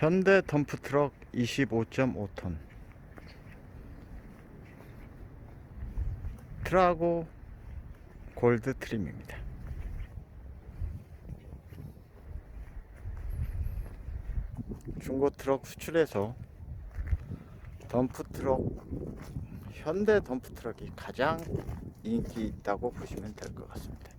현대 덤프트럭 25.5톤 트라고 골드 트림입니다. 중고 트럭 수출에서 덤프트럭 현대 덤프트럭이 가장 인기 있다고 보시면 될 것 같습니다.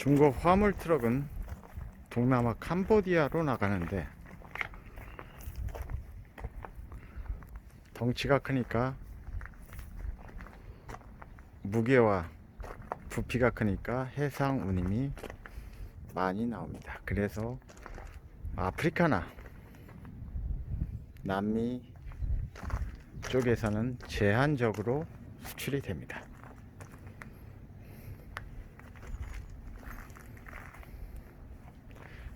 중국 화물 트럭은 동남아 캄보디아로 나가는데 덩치가 크니까 무게와 부피가 크니까 해상 운임이 많이 나옵니다. 그래서 아프리카나 남미 쪽에서는 제한적으로 수출이 됩니다.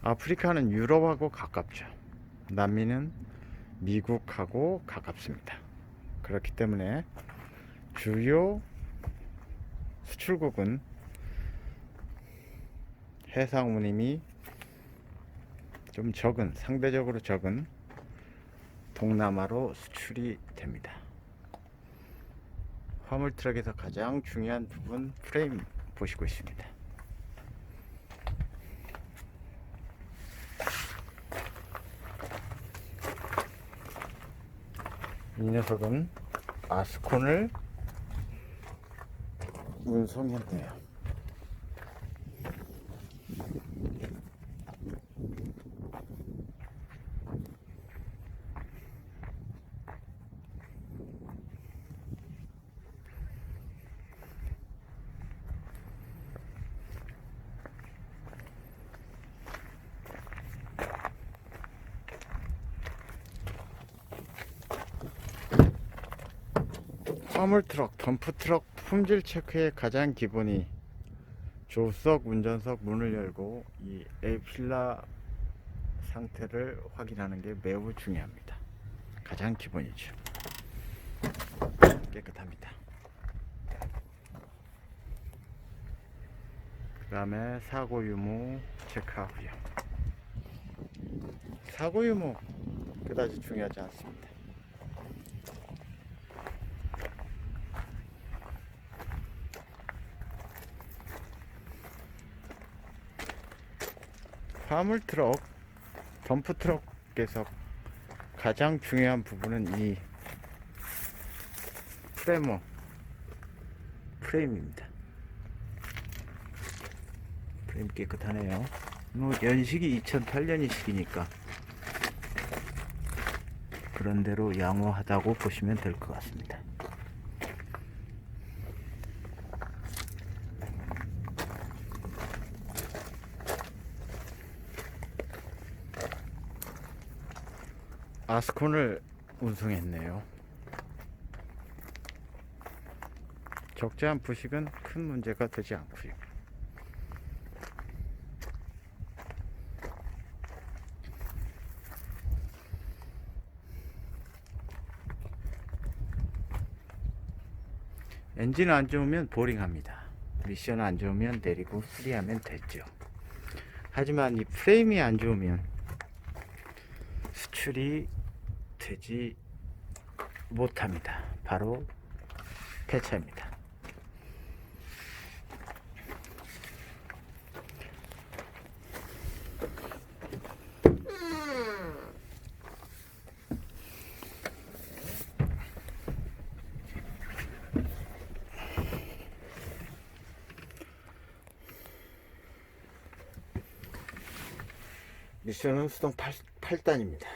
아프리카는 유럽하고 가깝죠. 남미는 미국하고 가깝습니다. 그렇기 때문에 주요 수출국은 해상 운임이 좀 적은 상대적으로 적은 동남아로 수출이 됩니다. 화물 트럭에서 가장 중요한 부분 프레임 보시고 있습니다. 이 녀석은 아스콘을 운송했네요. 화물 트럭, 덤프 트럭 품질 체크의 가장 기본이 조수석, 운전석 문을 열고 이 에이필라 상태를 확인하는 게 매우 중요합니다. 가장 기본이죠. 깨끗합니다. 그 다음에 사고 유무 체크하고요. 사고 유무 그다지 중요하지 않습니다. 화물 트럭, 덤프 트럭에서 가장 중요한 부분은 이 프레머, 프레임입니다. 프레임 깨끗하네요. 뭐 연식이 2008년이식이니까 그런대로 양호하다고 보시면 될 것 같습니다. 아스콘을 운송했네요. 적재한 부식은 큰 문제가 되지 않고요. 엔진 안 좋으면 보링합니다. 미션 안 좋으면 내리고 수리하면 됐죠. 하지만 이 프레임이 안 좋으면 수출이 되지 못합니다. 바로 폐차입니다. 미션은 수동 8, 8단입니다.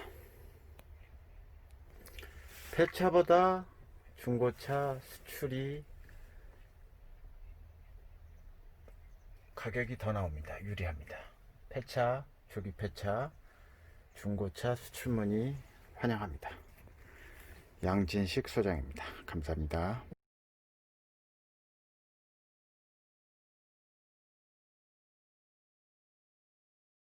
폐차보다 중고차 수출이 가격이 더 나옵니다. 유리합니다. 폐차, 조기 폐차, 중고차 수출문의 환영합니다. 양진식 소장입니다. 감사합니다.